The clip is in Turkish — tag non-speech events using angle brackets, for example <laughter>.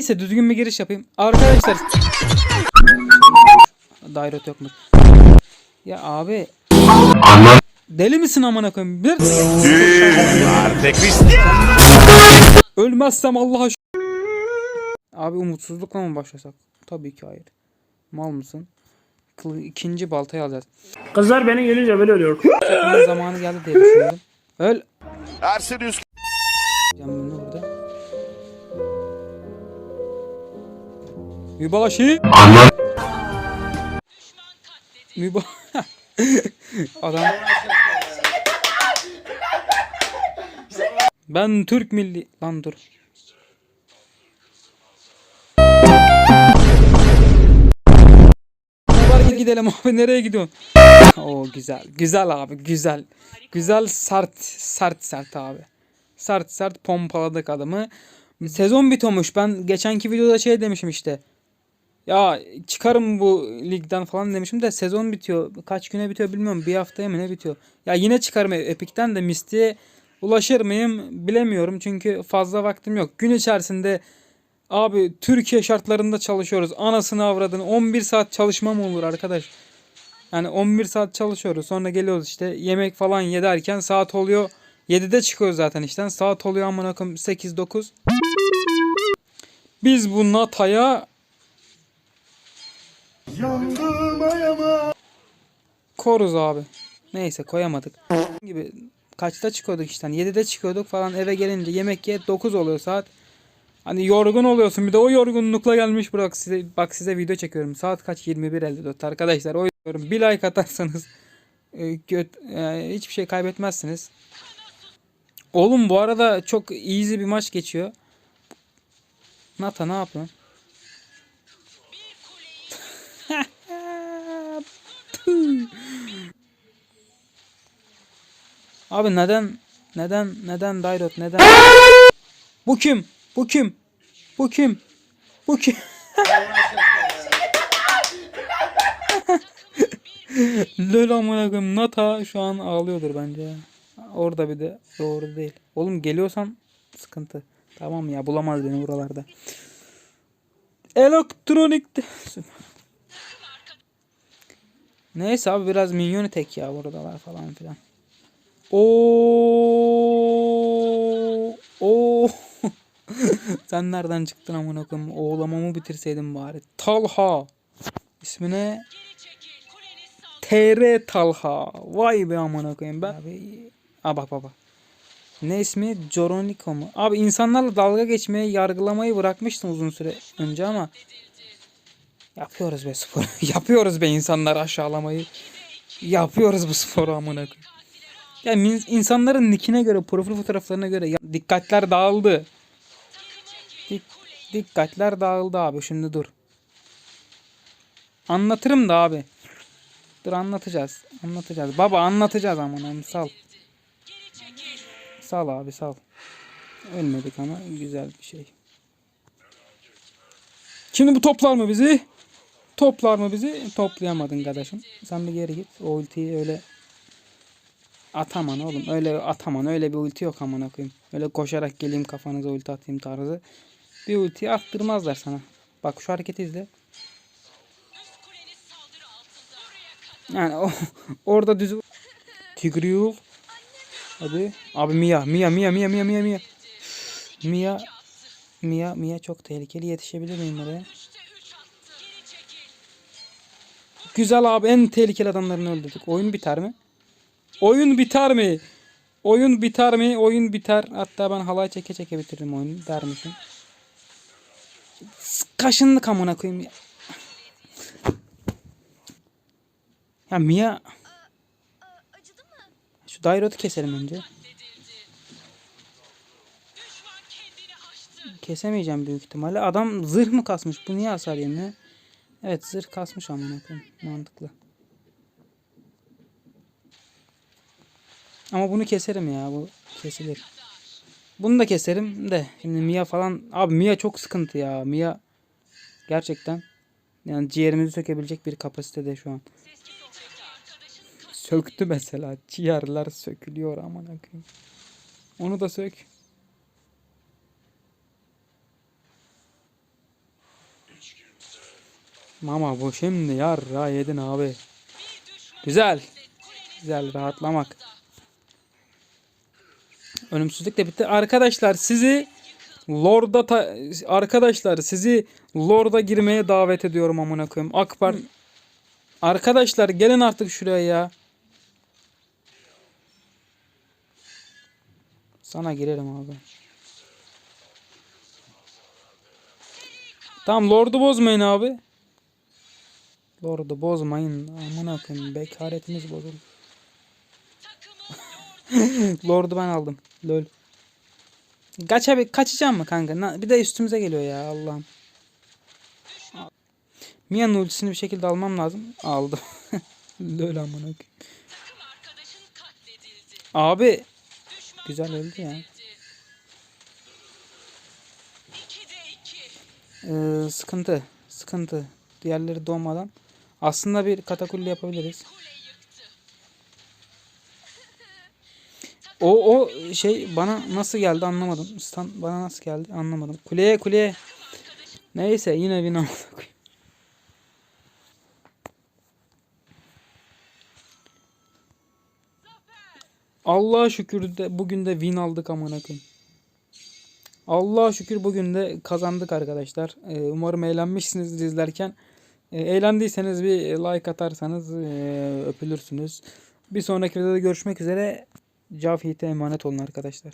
Neyse düzgün bir giriş yapayım. Arkadaşlar. Dairot yok mu? Ya abi. Deli misin amına koyayım? Bir... Ölmezsem Allah'a ş- Abi umutsuzlukla mı başlasak? Tabii ki hayır. Mal mısın? Kılı, ikinci baltayı alacağız. Kızlar beni görünce böyle. Onun zamanı geldi diye düşünüyorum. Öl. Ersin Üsküp. Camını orada. Mübaşi. Müba... <laughs> Adam... Ben Türk milli... Lan dur. Gel gidelim abi nereye gidiyorsun? Oo güzel. Güzel abi güzel. Güzel sert sert sert abi. Sert sert pompaladık adamı. Sezon bitiyormuş. Ben geçenki videoda şey demişim işte. Ya çıkarım bu ligden falan demişim de sezon bitiyor. Kaç güne bitiyor bilmiyorum. Bir haftaya mı ne bitiyor? Ya yine çıkarım Epic'ten de Misty'ye ulaşır mıyım bilemiyorum. Çünkü fazla vaktim yok. Gün içerisinde abi Türkiye şartlarında çalışıyoruz. Anasını avradını 11 saat çalışma mı olur arkadaş? Yani 11 saat çalışıyoruz. Sonra geliyoruz işte yemek falan yederken saat oluyor. 7'de çıkıyoruz zaten işten. Saat oluyor amına koyayım 8-9. Biz bu Nata'ya koruz abi. Neyse koyamadık. gibi kaçta çıkıyorduk işten? 7'de çıkıyorduk falan eve gelince yemek ye 9 oluyor saat. Hani yorgun oluyorsun bir de o yorgunlukla gelmiş bırak size bak size video çekiyorum. Saat kaç 21.54 arkadaşlar. O diyorum bir like atarsanız e, göt, e, hiçbir şey kaybetmezsiniz. Oğlum bu arada çok easy bir maç geçiyor. Nata ne yapıyorsun? Abi neden neden neden Dairot neden? Bu kim? Bu kim? Bu kim? Bu kim? <laughs> Lol amına koyayım. Nata şu an ağlıyordur bence. Orada bir de doğru değil. Oğlum geliyorsan sıkıntı. Tamam ya bulamaz beni buralarda. Elektronik Neyse abi biraz minyonu tek ya buradalar falan filan. Oo. Oo. <laughs> Sen nereden çıktın amına koyayım? Oğlamamı bitirseydin bari. Talha. İsmi ne? TR Talha. Vay be amına koyayım ben. Abi, Aa bak bak bak. Ne ismi? Joroniko mu? Abi insanlarla dalga geçmeye, yargılamayı bırakmıştım uzun süre önce ama yapıyoruz be spor. <laughs> yapıyoruz be insanlar aşağılamayı. Yapıyoruz bu sporu amına koyayım. Yani insanların nickine göre, profil fotoğraflarına göre dikkatler dağıldı. Dik- dikkatler dağıldı abi. Şimdi dur. Anlatırım da abi. Dur anlatacağız. Anlatacağız. Baba anlatacağız aman sal. Sal abi sal. Ölmedik ama güzel bir şey. Şimdi bu toplar mı bizi? Toplar mı bizi? Toplayamadın kardeşim. Sen bir geri git. O ultiyi öyle ataman oğlum. Öyle ataman. Öyle bir ulti yok amına koyayım. Öyle koşarak geleyim kafanıza ulti atayım tarzı. Bir ulti attırmazlar sana. Bak şu hareketi izle. Yani o, <laughs> orada düz Tigreal Hadi. Abi Mia, Mia, Mia, Mia, Mia, Mia, Mia. Mia, Mia, Mia çok tehlikeli. Yetişebilir miyim oraya? Güzel abi en tehlikeli adamlarını öldürdük. Oyun biter mi? Oyun biter mi? Oyun biter mi? Oyun biter. Hatta ben halay çeke çeke bitiririm oyunu dermişim. Kaşınlık amına koyayım ya. Ya Mia şu Dairot'u keselim önce. Kesemeyeceğim büyük ihtimalle. Adam zırh mı kasmış? Bu niye hasar yemiyor? Evet zırh kasmış amına koyayım. Mantıklı. Ama bunu keserim ya. Bu kesilir. Bunu da keserim de. Şimdi Mia falan. Abi Mia çok sıkıntı ya. Mia gerçekten yani ciğerimizi sökebilecek bir kapasitede şu an. Söktü mesela. Ciğerler sökülüyor aman akıyım. Onu da sök. Mama bu şimdi yarra yedin abi. Güzel. Güzel rahatlamak. Ölümsüzlük de bitti. Arkadaşlar sizi Lord'a arkadaşlar sizi Lord'a girmeye davet ediyorum amına koyayım. Akbar Arkadaşlar gelin artık şuraya ya. Sana girerim abi. Tamam Lord'u bozmayın abi. Lord'u bozmayın. Amına koyayım bekaretimiz bozuldu. <laughs> Lord'u ben aldım. Lol. Kaça bir kaçacağım mı kanka? Bir de üstümüze geliyor ya Allah'ım. Mia'nın ultisini bir şekilde almam lazım. Aldım. <laughs> Lol amına. Abi güzel öldü ya. Ee, sıkıntı. Sıkıntı. Diğerleri doğmadan. Aslında bir katakulli yapabiliriz. O o şey bana nasıl geldi anlamadım. Stun bana nasıl geldi anlamadım. Kuleye kuleye. Neyse yine win aldık. Allah'a şükür de bugün de win aldık amına koyayım. Allah'a şükür bugün de kazandık arkadaşlar. Ee, umarım eğlenmişsinizdir izlerken. Ee, eğlendiyseniz bir like atarsanız ee, öpülürsünüz. Bir sonraki videoda görüşmek üzere. Cafiyete emanet olun arkadaşlar.